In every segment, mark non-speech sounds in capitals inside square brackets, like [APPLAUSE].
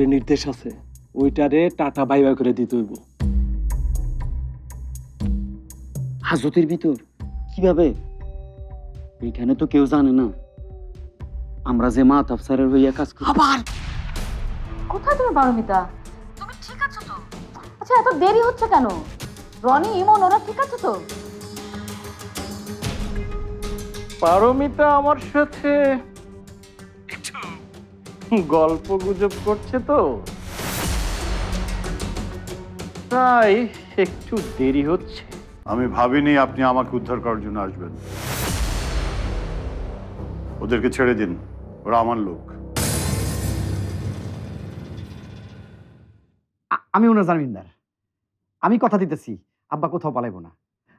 উপরে নির্দেশ আছে ওইটারে টাটা বাই বাই করে দিতে হইব। হাজতের ভিতর? কীভাবে? এখানে তো কেউ জানে না। আমরা যে মা তাফসারের হইয়া কাজ করি। আবার? কোথায় তুমি পারমিতা? তুমি ঠিক আছো তো? আচ্ছা এত দেরি হচ্ছে কেন? রনি ইমন ওরা ঠিক আছে তো? পারমিতা আমার সাথে গল্প গুজব করছে তো। তাই একটু দেরি হচ্ছে। আমি ভাবিনি আপনি আমাকে উদ্ধার করার জন্য আসবেন। ওদেরকে ছেড়ে দিন। ওরা আমার লোক। আমি ওনার জামিনদার। আমি কথা দিতেছি আব্বা কোথাও পালাইবো না।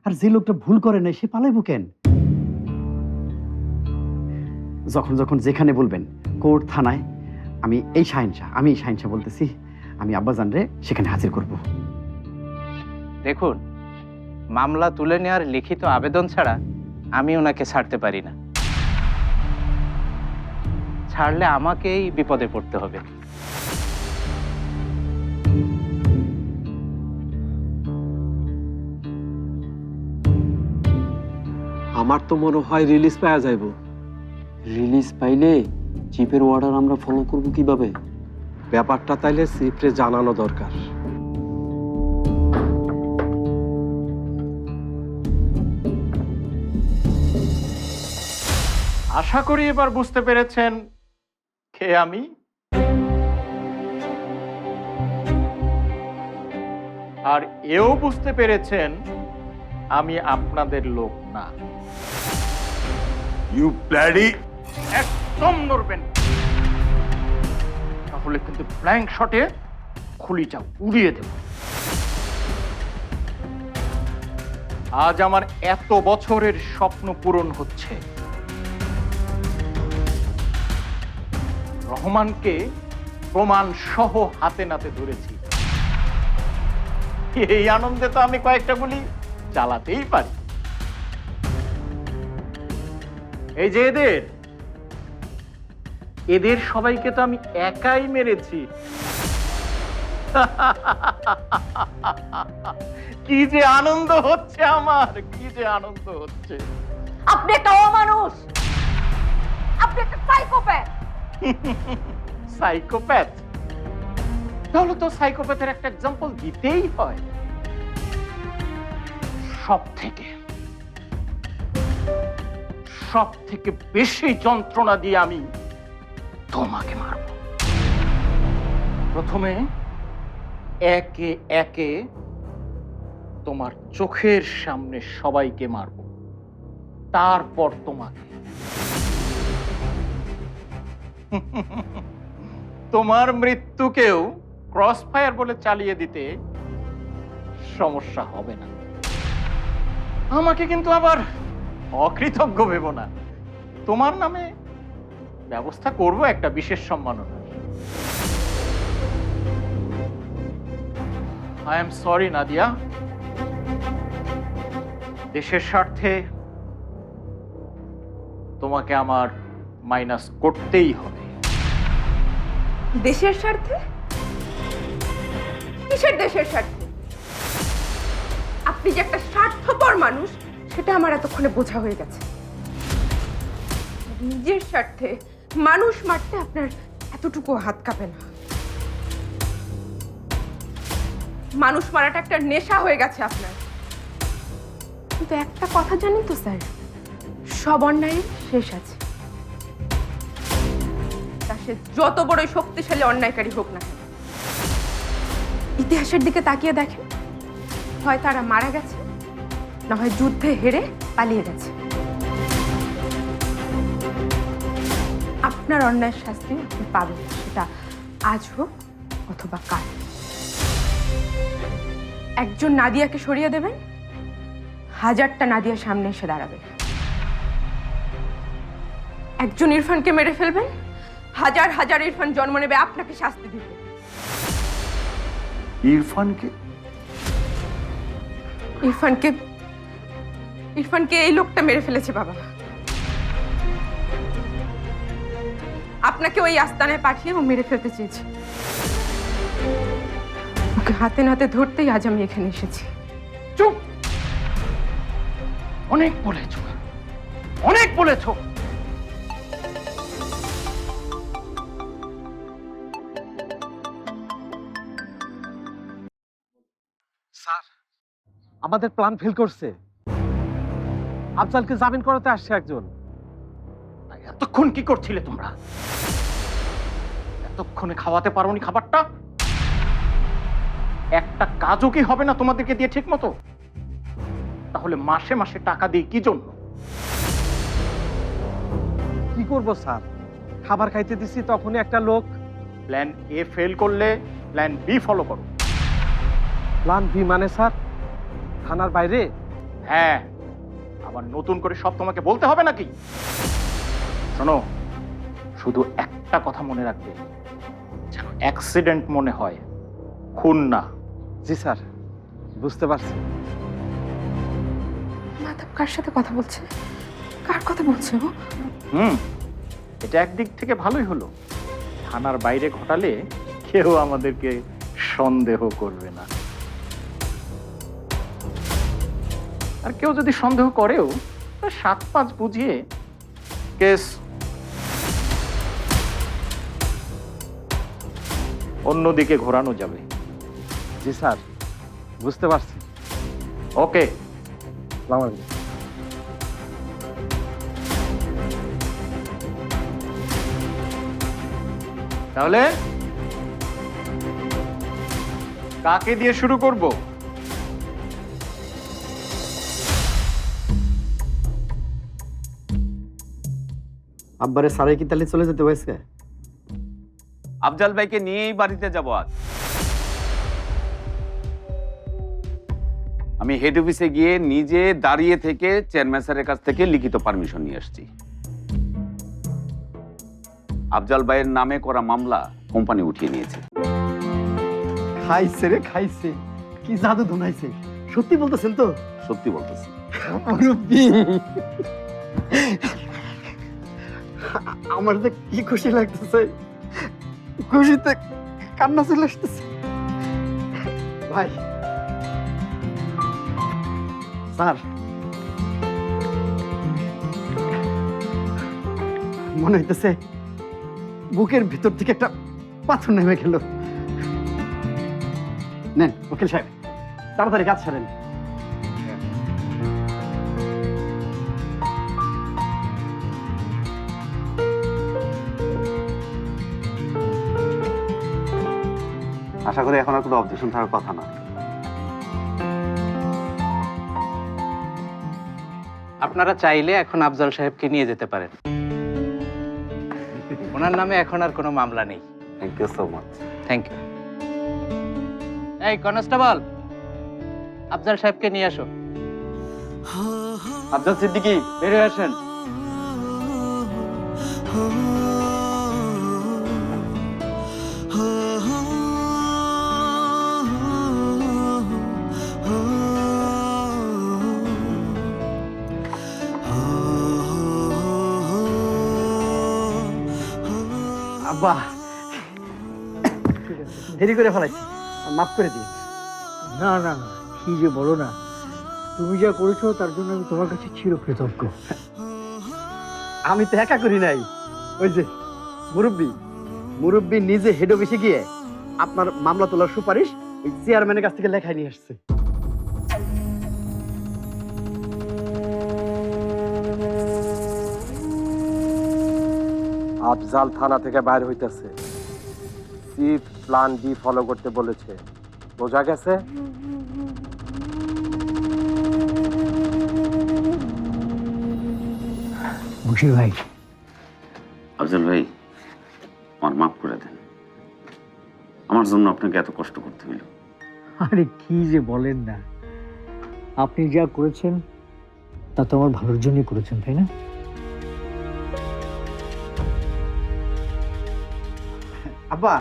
আর যে লোকটা ভুল করে নাই সে পালাইবো কেন? যখন যখন যেখানে বলবেন কোর্ট থানায় আমি এই শাহিনশাহ আমি এই শাহিনশাহ বলতেছি আমি আব্বাজান রে সেখানে হাজির করব। দেখুন মামলা তুলে নেওয়ার লিখিত আবেদন ছাড়া আমি ওনাকে ছাড়তে পারি না। ছাড়লে আমাকেই বিপদে পড়তে হবে। আমার তো মনে হয় রিলিজ পাওয়া যাইব। রিলিজ পাইলে চিপের অর্ডার আমরা ফলো করব কীভাবে? ব্যাপারটা তাইলে সিফরে জানানো দরকার। আশা করি এবার বুঝতে পেরেছেন কে আমি। আর এও বুঝতে পেরেছেন আমি আপনাদের লোক না। ইউ প্ল্যাডি একদম নড়বেন। তাহলে কিন্তু ব্ল্যাঙ্ক শটে খুলিটা উড়িয়ে দেব। আজ আমার এত বছরের স্বপ্ন পূরণ হচ্ছে। রহমানকে প্রমাণ সহ হাতে নাতে ধরেছি। এই আনন্দে তো আমি কয়েকটা গুলি চালাতেই পারি। এই যে এদের এদের সবাইকে তো আমি একাই মেরেছি। [LAUGHS] কি যে আনন্দ হচ্ছে আমার কি যে আনন্দ হচ্ছে। আপনি একটা অমানুষ! আপনি একটা সাইকোপ্যাথ! [LAUGHS] সাইকোপ্যাথ? তাহলে তো সাইকোপ্যাথের একটা এক্সাম্পল দিতেই হয়। সব থেকে সব থেকে বেশি যন্ত্রণা দিয়ে আমি তোমাকে মারব। প্রথমে একে একে তোমার চোখের সামনে সবাইকে মারব। তারপর তোমাকে। তোমার মৃত্যুকেও ক্রস ফায়ার বলে চালিয়ে দিতে সমস্যা হবে না। আমাকে কিন্তু আবার অকৃতজ্ঞ ভেব না। তোমার নামে ব্যবস্থা করব একটা বিশেষ সম্মাননা। আই এম সরি নাদিয়া দেশের স্বার্থে তোমাকে আমার মাইনাস করতেই হবে। দেশের স্বার্থে? কিসের দেশের স্বার্থে? আপনি যে একটা স্বার্থপর মানুষ, সেটা আমার এতক্ষণে বোঝা হয়ে গেছে। নিজের স্বার্থে মানুষ মারতে আপনার এতটুকু হাত কাঁপে না। মানুষ মারাটা একটা নেশা হয়ে গেছে আপনার। কিন্তু একটা কথা জানেন তো, স্যার, সব অন্যায়ের শেষ আছে। তা সে যত বড়ই শক্তিশালী অন্যায়কারী হোক না ইতিহাসের দিকে তাকিয়ে দেখেন, হয় তারা মারা গেছে, না হয় যুদ্ধে হেরে পালিয়ে গেছে। আপনার অন্যায়ের শাস্তি আপনি পাবেন সেটা আজ হোক অথবা কাল। একজন নাদিয়াকে সরিয়ে দেবেন হাজারটা নাদিয়ার সামনে এসে দাঁড়াবে। একজন ইরফানকে মেরে ফেলবেন হাজার হাজার ইরফান জন্ম নেবে আপনাকে শাস্তি দিবে ইরফানকে? ইরফানকে ইরফানকে এই লোকটা মেরে ফেলেছে বাবা। আপনাকে ওই আস্তানায় পাঠিয়ে ও মেরে ফেলতে চেয়েছে। ওকে হাতে নাতে ধরতেই আজ আমি এখানে এসেছি। চুপ! অনেক বলেছ। অনেক বলেছ। স্যার আমাদের প্ল্যান ফেল করছে। আফজালকে জামিন করাতে আসছে একজন। এতক্ষণ কি করছিলে তোমরা? এতক্ষণে খাওয়াতে পারোনি খাবারটা? একটা কাজও কি হবে না তোমাদেরকে দিয়ে ঠিক মতো তাহলে মাসে মাসে টাকা দিই কি জন্য? কি করব স্যার? খাবার খাইতে দিছি তখনই একটা লোক। প্ল্যান এ ফেল করলে প্ল্যান বি ফলো করো। প্ল্যান বি মানে স্যার থানার বাইরে? হ্যাঁ। আবার নতুন করে সব তোমাকে বলতে হবে নাকি? শোনো শুধু একটা কথা মনে রাখবে। যেন অ্যাক্সিডেন্ট মনে হয়। খুন না। জি স্যার। বুঝতে পারছি। মাধব কার সাথে কথা বলছে? কার কথা বলছে ও? হুম এটা একদিক থেকে ভালোই হলো। থানার বাইরে ঘটালে কেউ আমাদেরকে সন্দেহ করবে না। আর কেউ যদি সন্দেহ করেও তা সাত পাঁচ বুঝিয়ে কেস অন্যদিকে ঘোরানো যাবে। জি স্যার। বুঝতে পারছি। ওকে। আলাইকুম। তাহলে? কাকে দিয়ে শুরু করব? আব্বারে সারাই কি তাহলে চলে যেতে হয়েছে? আফজাল ভাইকে নিয়েই বাড়িতে যাব আজ। আমি হেড অফিসে গিয়ে নিজে দাঁড়িয়ে থেকে চেয়ারম্যান স্যারের কাছ থেকে লিখিত পারমিশন নিয়ে আসছি। আফজাল ভাইয়ের নামে করা মামলা কোম্পানি উঠিয়ে নিয়েছে। খাইছে রে খাইছে। কি জাদু ধুনাইছে? সত্যি বলতেছেন তো? সত্যি বলতেছি। আমার যে কি খুশি লাগতেছে। খুশিতে কান্না চলে আসতেছে। ভাই। স্যার। মনে হইতেছে বুকের ভিতর থেকে একটা পাথর নেমে গেল। নেন, উকিল সাহেব, তাড়াতাড়ি কাজ ছাড়েন আশা করি এখন আর কোনো অবজেকশন থাকার কথা না। আপনারা চাইলে এখন আফজল সাহেবকে নিয়ে যেতে পারেন। ওনার নামে এখন আর কোনো মামলা নেই। Thank you so much thank you এই কনস্টেবল আফজল সাহেবকে নিয়ে আসো। আফজাল সিদ্দিকী বের হয়ে আসেন। দেরি করে ফেলাইছি। মাফ করে দিন। না না না কি যে বলো না। তুমি যা করেছ তার জন্য আমি তোমার কাছে চির কৃতজ্ঞ আমি তো একা করি নাই। ওই যে মুরব্বী। মুরব্বী নিজে হেড অফিসে গিয়ে আপনার মামলা তোলার সুপারিশ চেয়ারম্যানের কাছ থেকে লেখায় নিয়ে আসছে। আফজাল থানা থেকে বাইরে হইতেছে। চিফ প্ল্যান বি ফলো করতে বলেছে। বোঝা গেছে? বসির ভাই। আফজাল ভাই আমার মাফ করে দেন। আমার জন্য আপনাকে এত কষ্ট করতে হইল আরে কি যে বলেন না। আপনি যা করেছেন তা তো আমার ভালোর জন্যই করেছেন তাই না? আব্বা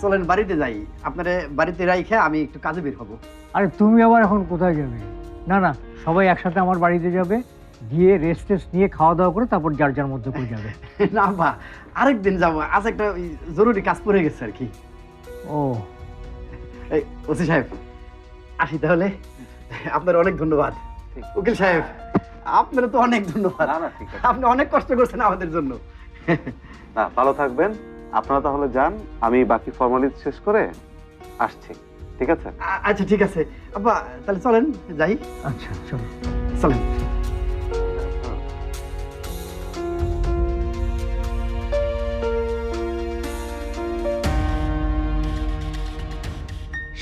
চলেন বাড়িতে যাই। আপনার বাড়িতে রাইখে আমি একটু কাজে বের হব। আরে তুমি আবার এখন কোথায় যাবে? না না সবাই একসাথে আমার বাড়িতে যাবে গিয়ে রেস্ট টেস্ট নিয়ে খাওয়া দাওয়া করে তারপর যার যার মধ্যে করে যাবে। [LAUGHS] না আব্বা আরেকদিন যাব। আজ একটা ওই জরুরি কাজ পড়ে গেছে আর কি। ও। এই ওসি সাহেব আসি তাহলে। আপনার অনেক ধন্যবাদ। উকিল সাহেব আপনার তো অনেক ধন্যবাদ। না না ঠিক আছে। আপনি অনেক কষ্ট করছেন আমাদের জন্য। না ভালো থাকবেন। আপনারা তাহলে যান আমি বাকি ফর্মালিটি শেষ করে আসছি ঠিক আছে? আচ্ছা ঠিক আছে। আব্বা তাহলে চলেন যাই। আচ্ছা চলো। চলেন।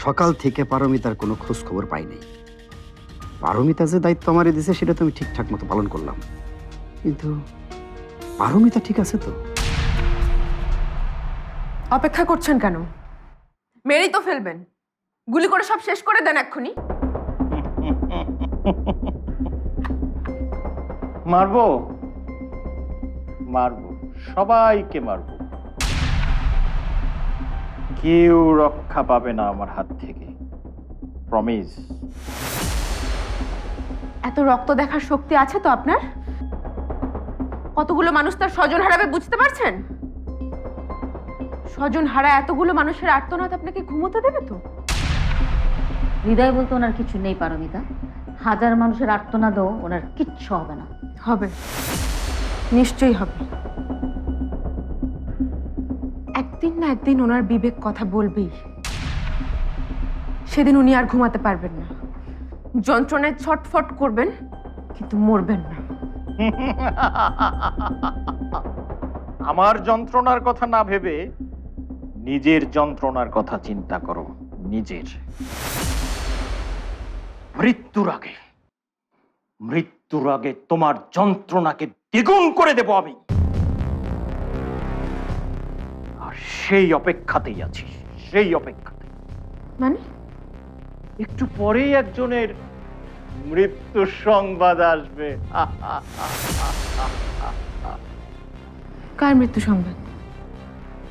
সকাল থেকে পারমিতার কোনো খোঁজ খবর পাই নাই। পারমিতা যে দায়িত্ব আমারে দিছে সেটা তো আমি ঠিকঠাক মতো পালন করলাম। কিন্তু পারমিতা ঠিক আছে তো? অপেক্ষা করছেন কেন? মেরেই তো ফেলবেন। গুলি করে সব শেষ করে দেন এক্ষুনি। মারবো? মারবো। সবাইকে মারবো। কেউ রক্ষা পাবে না আমার হাত থেকে। প্রমিস এত রক্ত দেখার শক্তি আছে তো আপনার? কতগুলো মানুষ তার স্বজন হারাবে বুঝতে পারছেন? স্বজন হারা এতগুলো মানুষের আর্তনাদ আপনাকে ঘুমোতে দেবে তো? হৃদয় বলতে ওনার কিছু নেই পারমিতা। হাজার মানুষের আর্তনাদও ওনার কিচ্ছু হবে না। হবে। নিশ্চয়ই হবে। একদিন না একদিন ওনার বিবেক কথা বলবেই। সেদিন উনি আর ঘুমাতে পারবেন না। যন্ত্রণায় ছটফট করবেন কিন্তু মরবেন না। [LAUGHS] আমার যন্ত্রণার কথা না ভেবে নিজের যন্ত্রণার কথা চিন্তা করো নিজের। মৃত্যুর আগে মৃত্যুর আগে তোমার যন্ত্রণাকে দ্বিগুণ করে দেব আমি। আর সেই অপেক্ষাতেই আছি সেই অপেক্ষাতে মানে? একটু পরেই একজনের মৃত্যু সংবাদ আসবে। কার মৃত্যু সংবাদ?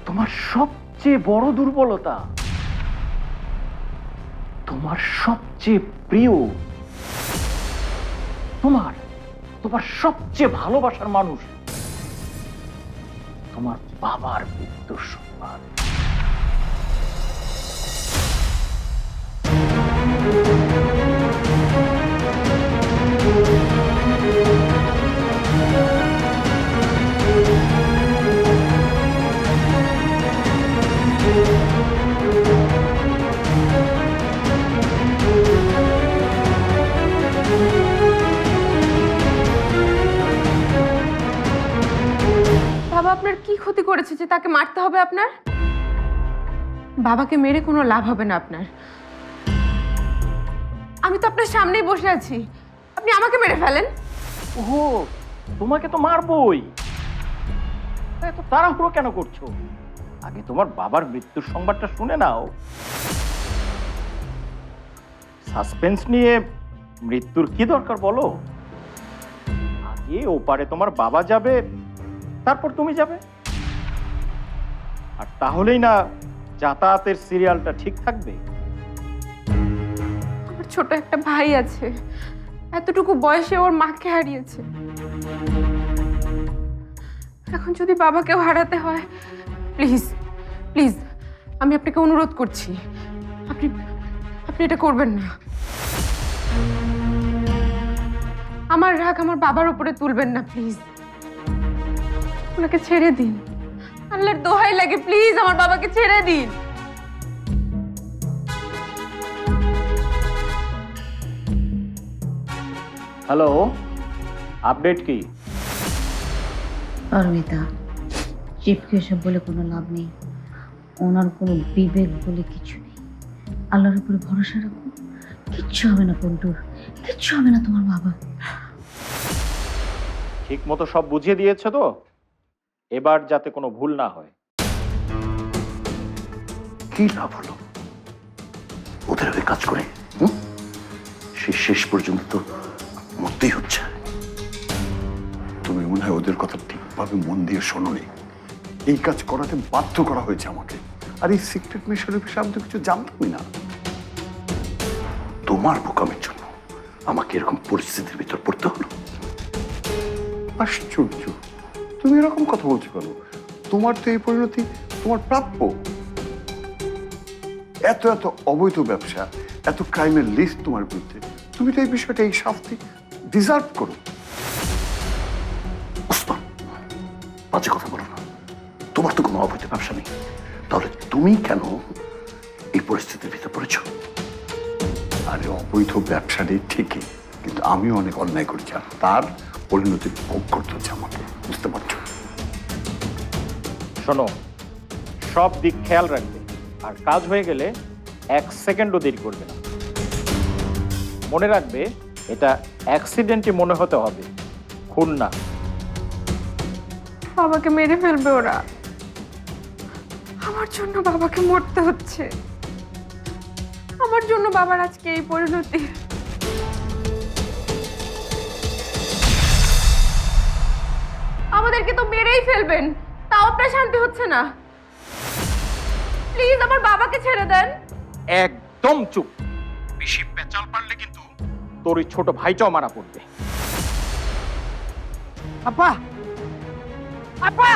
তোমার সবচেয়ে বড় দুর্বলতা, তোমার সবচেয়ে প্রিয়, তোমার তোমার সবচেয়ে ভালোবাসার মানুষ, তোমার বাবার মৃত্যুর সংবাদ বাবা যে তাকে মারতে হবে আপনার? বাবাকে মেরে কোনো লাভ হবে না আপনার। আমি তো আপনার সামনেই বসে আছি। আপনি আমাকে মেরে ফেলেন। ওহো, তোমাকে তো মারবই। এত তাড়াহুড়ো কেন করছ? আগে তোমার বাবার মৃত্যুর সংবাদটা শুনে নাও। সাসপেন্স নিয়ে মৃত্যুর কি দরকার বলো? আগে ওপারে তোমার বাবা যাবে, তারপর তুমি যাবে। আর তাহলেই না যাতায়াতের সিরিয়ালটা ঠিক থাকবে। আমার ছোট একটা ভাই আছে। এতটুকু বয়সে ওর মাকে হারিয়েছে। এখন যদি বাবাকেও হারাতে হয় প্লিজ প্লিজ আমি আপনাকে অনুরোধ করছি। আপনি আপনি এটা করবেন না। আমার রাগ আমার বাবার উপরে তুলবেন না প্লিজ ওনাকে ছেড়ে দিন। আল্লাহর দোহাই লাগে প্লিজ আমার বাবাকে ছেড়ে দিন। হ্যালো আপডেট কি? অর্মিতা চিপকে এসব বলে কোনো লাভ নেই। ওনার কোনো বিবেক বলে কিছু নেই। আল্লাহর উপরে ভরসা রাখো কিচ্ছু হবে না পন্টুর কিচ্ছু হবে না তোমার বাবা। ঠিক মতো সব বুঝিয়ে দিয়েছে তো? এবার যাতে কোনো ভুল না হয়। কি লাভ হলো? ওদের হয়ে কাজ করে সে শেষ পর্যন্ত মরতেই হচ্ছে। তুমি মনে হয় ওদের কথা ঠিকভাবে মন দিয়ে শোনোনি। এই কাজ করাতে বাধ্য করা হয়েছে আমাকে। আর এই সিক্রেট মিশনের বিষয়ে আমি তো কিছু জানতামই না। তোমার বোকামের জন্য আমাকে এরকম পরিস্থিতির ভিতর পড়তে হলো। আশ্চর্য। তুমি এরকম কথা বলছো কেন? তোমার তো এই পরিণতি তোমার প্রাপ্য। এত এত অবৈধ ব্যবসা, এত ক্রাইমের লিস্ট তোমার বিরুদ্ধে। তুমি তো এই বিষয়টা, এই শাস্তি ডিজার্ভ করো। বাজে কথা বলো না। তোমার তো কোনো অবৈধ ব্যবসা নেই। তাহলে তুমি কেন এই পরিস্থিতির ভিতরে পড়েছ? আরে, অবৈধ ব্যবসাটাই ঠিকই, কিন্তু আমিও অনেক অন্যায় করেছি, আর তার পরিণতি ভোগ করতে হচ্ছে আমাকে। বুঝতে পারছ? শোনো সব দিক খেয়াল রাখবে। আর কাজ হয়ে গেলে এক সেকেন্ডও দেরি করবে না। মনে রাখবে এটা অ্যাক্সিডেন্টই মনে হতে হবে। খুন না বাবাকে মেরে ফেলবে ওরা। আমার জন্য বাবাকে মরতে হচ্ছে। আমার জন্য বাবার আজকে এই পরিণতি। আমাদেরকে তো মেরেই ফেলবেন। তাও আপনার শান্তি হচ্ছে না। প্লিজ আমার বাবাকে ছেড়ে দেন। একদম চুপ। বেশি পেঁচাল পারলে কিন্তু তোর ওই ছোট ভাইটাও মারা পড়বে। আপা! আপা!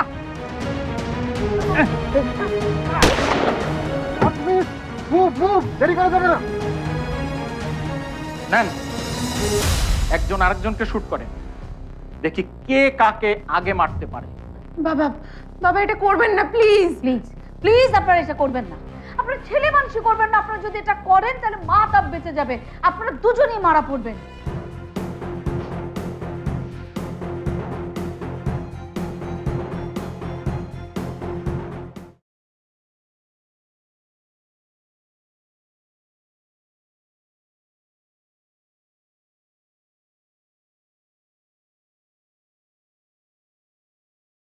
Move move! দেরি করা যাবে না। নেন। একজন আরেকজনকে শুট করেন। দেখি কে কাকে আগে মারতে পারে। বাবা বাবা এটা করবেন না প্লিজ প্লিজ প্লিজ আপনারা এটা করবেন না। আপনারা ছেলে মানুষই করবেন না আপনারা যদি এটা করেন তাহলে মা তাপ বেঁচে যাবে। আপনারা দুজনেই মারা পড়বেন।